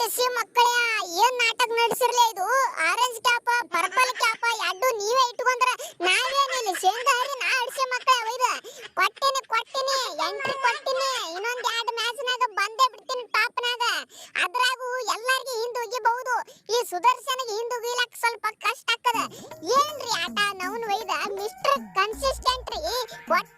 ಗಡ್ಡಸಿ ಮಕ್ಕಳ, ಏನ್ ನಾಟಕ ನಡೆಸಿರ್ಲಿ ಇದು? ಆರೆಂಜ್ ಕ್ಯಾಪ್ ಪರ್ಪಲ್ ಕ್ಯಾಪ್ ಎರಡು ನೀವೇ ಇಟ್ಕೊಂಡ್ರ ನಾವೇನಿಲ್ಲ ಶೇಂಗಾ ಹರಿ ನಾ ಅಡ್ಸಿ ಮಕ್ಕಳ ಒಯ್ದ ಕೊಟ್ಟಿನಿ ಕೊಟ್ಟಿನಿ, ಎಂಟ್ರಿ ಕೊಟ್ಟಿನಿ. ಇನ್ನೊಂದ್ ಎರಡು ಮ್ಯಾಚ್ನಾಗ ಬಂದೇ ಬಿಡ್ತೀನಿ ಟಾಪ್ನಾಗ ಅದ್ರಾಗೂ ಎಲ್ಲಾರ್ಗಿ ಹಿಂದ್ ಒಗಿಬಹುದು ಈ ಸುದರ್ಶನಗೆ ಹಿಂದ್ ಒಗಿಲಕ್ ಸ್ವಲ್ಪ ಕಷ್ಟ ಆಗ್ತದ. ಏನ್ರಿ ಆಟ? ನವನ್ ಒಯ್ದ? ಮಿಸ್ಟರ್ ಕನ್ಸಿಸ್ಟೆಂಟ್ ರೀ. ಒಟ್ಟ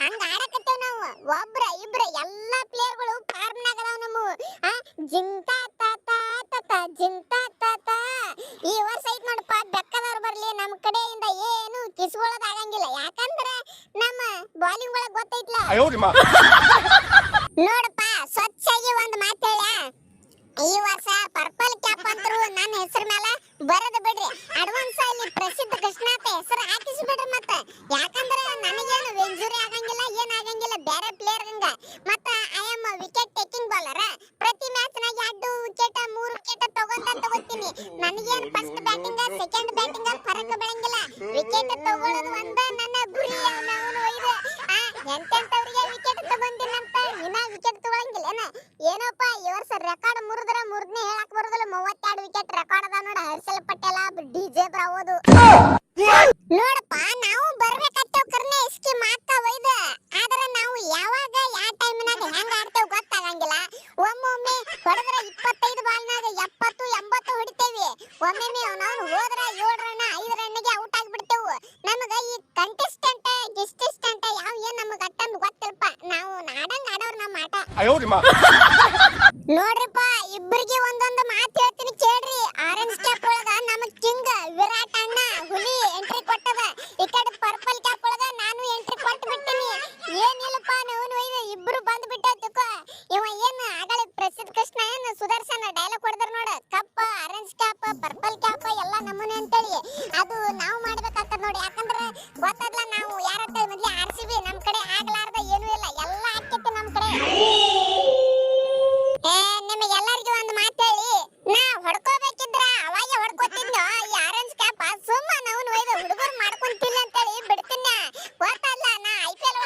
ಹಂಗ ಆಡಕತ್ತೇವ ನಾವು. ಒಬ್ರ ಇಬ್ರ ಎಲ್ಲಾ ಪ್ಲೇಯರ್ಗಳು ಫಾರ್ಮ್ ನಾಗ ಅದಾವ ನಮ್ಮ. ಜಿಂತಾ ತಾತ ತಾತ ಜಿಂತಾ ತಾತ ಈ ವರ್ಷ ಐತ್ ನೋಡಪ್ಪ ಬೆಕ್ಕದವ್ರು ಬರ್ಲಿ ನಮ್ಮ ಕಡೆಯಿಂದ ಏನು ಕಿಸ್ಕೊಳ್ಳೋದು ಆಗಂಗಿಲ್ಲ. ಯಾಕಂದ್ರ ನಮ್ಮ ಬಾಲಿಂಗ್ ಒಳಗ್ ಗೊತ್ತೈತ್ಲ? ನೋಡಪ್ಪ ತಗೋತೀನಿ ನನಗೇನ್ ಫಸ್ಟ್ ಬ್ಯಾಟಿಂಗ್ ಸೆಕೆಂಡ್ ಬ್ಯಾಟಿಂಗ್ ಫರಕ್ ಬರಂಗಿಲ್ಲ. ವಿಕೆಟ್ ತಗೊಳ್ಳೋದು ಒಂದ ನನ್ನ ಗುರಿ ಅವನು ಇದು ಆ ಎಂತೆಂತವ್ರಿಗೆ ವಿಕೆಟ್ ತಗೊಂಡಿನಂತ ಇನ್ನ ವಿಕೆಟ್ ತಗೊಳಂಗಿಲ್ಲ. ಏನ ಏನಪ್ಪ ಈ ವರ್ಷ ರೆಕಾರ್ಡ್ ಮುರಿದ್ರ ಮುರಿದ್ನೇ ಹೇಳಕ್ ಬರೋದಿಲ್ಲ. ಮೂವತ್ತೆರಡು ವಿಕೆಟ್ ರೆಕಾರ್ಡ್ ಅದ ನೋಡ. ಹರ್ಷಲ್ ಪಟೇಲ ಡಿ ಜೆ ಬ್ರಾವೋದು ನೋಡಪ್ಪ ನಾವು ಬರ್ಬೇಕತ್ತೇವ್ ಕರ್ನೆ ಇಸ್ಕಿ ಮಾತ ಒಯ್ದ. ಆದ್ರೆ ನಾವು ಯಾವಾಗ ಯಾವ ಟೈಮ್ನಾಗ ಹೆಂಗ್ ಆಡ್ತೇವ್ ಗೊತ್ತಾಗಂಗಿಲ್ಲ. ಒಮ್ಮೊಮ್ಮೆ ಹೊಡೆದ್ರ ಇಪ್ಪತ್ತೈದು ಬಾಲ್ನಾಗ ಎಪ್ಪ ಒಮ್ಮೆ ನಾವು ಹೋದ್ರೆ ಏಳು ರನ್ ಐದು ರನ್ಗೆ ಔಟ್ ಆಗಿಬಿಡ್ತೇವೆ. ನಮಗೆ ಈ ಕಂಟೆಸ್ಟೆಂಟ್ ಗಿಸ್ಟಿಸ್ಟೆಂಟ್ ಯಾವ ಏನ್ ನಮಗೆ ಅಟ್ಟಂದು ಗೊತ್ತಿಲ್ಲಪ್ಪ. ನಾವು ನಾಡಂಗ್ ಆಡೋರು ನಮ್ಮ ಆಟ. ನೋಡ್ರಿಪ್ಪ ಇಬ್ಬರಿಗೆ ಒಂದೊಂದು ಮಾತು ಹೇಳ್ತೀನಿ ಕೇಳ್ರಿ. ಆರೆಂಜ್ ಕ್ಯಾಪ್ ಒಳಗ ನಮಗೆ ಕಿಂಗ್ ವಿರಾಟ್ ಸುದರ್ಶನ್ ಡೈಲಾಗ್ ಹೊಡೆದ್ರು ನೋಡ. ಕಪ್ಪ ಆರೆಂಜ್ ಕ್ಯಾಪ್ ಪರ್ಪಲ್ ಕ್ಯಾಪ್ ಎಲ್ಲ ನಮೂನೆ ಅಂತೇಳಿ. ಅದು ನಾವು ಮಾಡ್ಬೇಕಾಗ್ತದ ನೋಡಿ. ಯಾಕಂದ್ರೆ ಗೊತ್ತಲ್ಲ ನಾವು ಯಾರ ಮೊದ್ಲು ಆರ್ ಸಿ ಬಿ ನಮ್ ಕಡೆ ಆಗ್ಲಾರ್ದ ಏನೂ ಇಲ್ಲ. ಎಲ್ಲ ಆಕೈತಿ ನಮ್ ಕಡೆ. ನಿಮಗೆಲ್ಲರಿಗೂ ಒಂದು ಮಾತು ಹೇಳಿ. ನಾ ಹೊಡ್ಕೋಬೇಕಿದ್ರ ಅವಾಗ ಹೊಡ್ಕೋತಿದ್ನೋ? ಈ ಆರೆಂಜ್ ಕ್ಯಾಪ್ ಸುಮ್ಮ ನಾವು ಒಯ್ದು ಹುಡುಗರು ಮಾಡ್ಕೊಂತಿಲ್ಲ ಅಂತೇಳಿ ಬಿಡ್ತೀನಿ ಗೊತ್ತಲ್ಲ ನಾ ಐ ಪಿ ಎಲ್